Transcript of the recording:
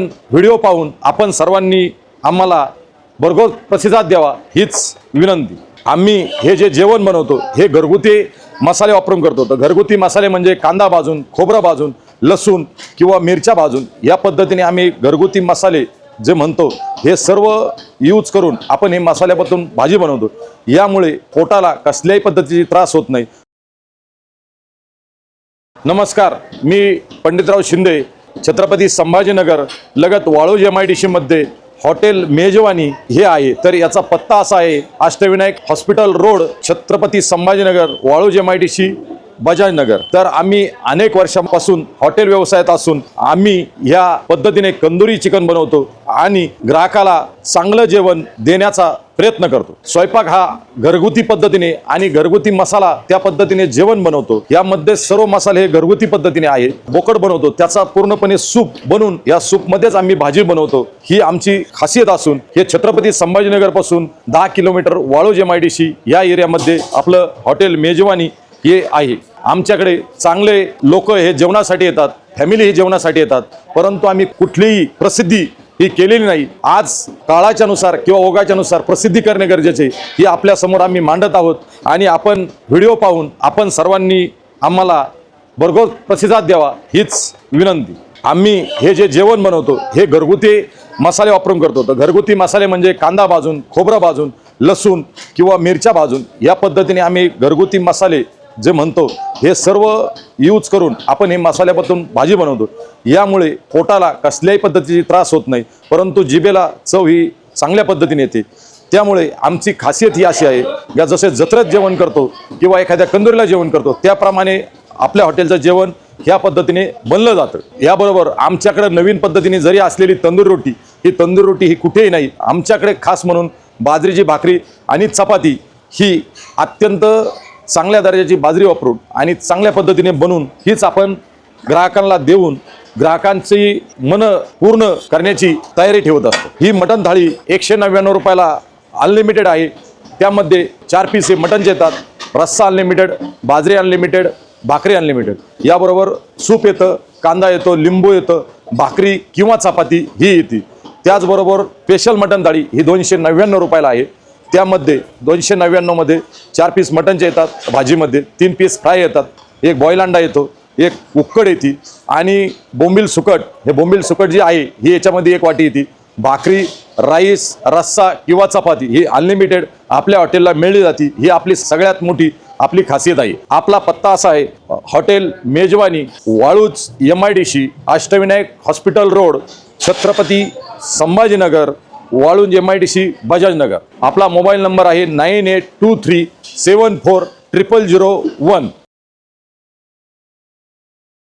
Video पाहून आपण सर्वांनी आम्हाला भरघोस प्रतिसाद द्यावा हीच विनंती. आम्ही हे जे जेवण बनवतो हे घरगुती मसाले वापरून करतो. तर घरगुती मसाले म्हणजे कांदा भाजून खोबरं भाजून लसूण किंवा मिरच्या भाजून या पद्धतीने आम्ही घरगुती मसाले जे म्हणतो हे सर्व यूज करून आपण हे मसाल्यापासून भाजी बनवतो. यामुळे पोटाला कसल्याही पद्धतीची त्रास होत नाही. नमस्कार मी पंडितराव शिंदे छत्रपती संभाजीनगर लगत वाळूज एम आय डी सीमध्ये हॉटेल मेजवानी हे आहे. तर याचा पत्ता असा आहे Ashtavinayak hospital road Chhatrapati Sambhajinagar Waluj M I D C Bajajnagar तर आम्ही अनेक वर्षांपासून हॉटेल व्यवसायात असून आम्ही ह्या पद्धतीने कंदुरी चिकन बनवतो आणि ग्राहकाला चांगलं जेवण देण्याचा प्रयत्न करतो. स्वयंपाक हा घरगुती पद्धतीने आणि घरगुती मसाला त्या पद्धतीने जेवण बनवतो. यामध्ये सर्व मसाले हे घरगुती पद्धतीने आहे. बोकड बनवतो. त्याचा पूर्णपणे सूप बनवून या सूपमध्येच आम्ही भाजी बनवतो. ही आमची खासियत असून हे छत्रपती संभाजीनगरपासून दहा kilometre Waluj M I D C या एरियामध्ये आपलं हॉटेल मेजवानी हे आहे. आमच्याकडे चांगले लोक हे जेवणासाठी येतात फॅमिली हे जेवणासाठी येतात परंतु आम्ही कुठलीही प्रसिद्धी ही केलेली नाही. आज काळाच्या नुसार किंवा ओघाच्या नुसार प्रसिद्धी करणे गरजेचे आहे. ही आपल्यासमोर आम्ही मांडत आहोत आणि आपण व्हिडिओ पाहून आपण सर्वांनी आम्हाला भरघोस प्रतिसाद द्यावा हीच विनंती. आम्ही हे जे जेवण बनवतो हे घरगुती मसाले वापरून करतो. तर घरगुती मसाले म्हणजे कांदा भाजून खोबरं भाजून लसूण किंवा मिरच्या भाजून या पद्धतीने आम्ही घरगुती मसाले जे म्हणतो हे सर्व यूज करून आपण हे मसाल्यापासून भाजी बनवतो. यामुळे पोटाला कसल्याही पद्धतीची त्रास होत नाही परंतु जिभेला चव ही चांगल्या पद्धतीने येते. त्यामुळे आमची खासियत ही अशी आहे या जसे जत्रेत जेवण करतो किंवा एखाद्या कंदुरीला जेवण करतो त्याप्रमाणे आपल्या हॉटेलचं जेवण ह्या पद्धतीने बनलं जातं. याबरोबर आमच्याकडे नवीन पद्धतीने जरी असलेली तंदूर रोटी ही तंदूर रोटी ही कुठेही नाही आमच्याकडे खास म्हणून बाजरीची भाकरी आणि चपाती ही अत्यंत चांगल्या दर्जाची बाजरी वापरून आणि चांगल्या पद्धतीने बनवून हीच आपण ग्राहकांना देऊन ग्राहकांची मन पूर्ण करण्याची तयारी ठेवत असतो. ही मटण थाळी एकशे नव्याण्णव रुपयाला अनलिमिटेड आहे. त्यामध्ये चार पीस हे मटणचे येतात रस्सा अनलिमिटेड बाजरी अनलिमिटेड भाकरी अनलिमिटेड याबरोबर सूप येतं कांदा येतो लिंबू येतं भाकरी किंवा चपाती ही येते. त्याचबरोबर स्पेशल मटण थाळी ही दोनशे नव्याण्णव रुपयाला आहे. त्यामध्ये दोनशे नव्याण्णवमध्ये चार पीस मटनचे येतात भाजीमध्ये तीन पीस फ्राय येतात एक बॉईल अंडा येतो एक उक्कड येते आणि बोंबील सुकट. हे बोंबील सुकट जी आहे ही याच्यामध्ये एक वाटी येते. भाकरी राईस रस्सा किंवा चपाती ही अनलिमिटेड आपल्या हॉटेलला मिळली जाते. ही आपली सगळ्यात मोठी आपली खासियत आहे. आपला पत्ता असा आहे hotel Mejwani Waluj M I D C Ashtavinayak hospital road Chhatrapati Sambhajinagar Waluj M I T C Bajajnagar आपला मोबाईल नंबर आहे nine eight two three seven four triple zero one.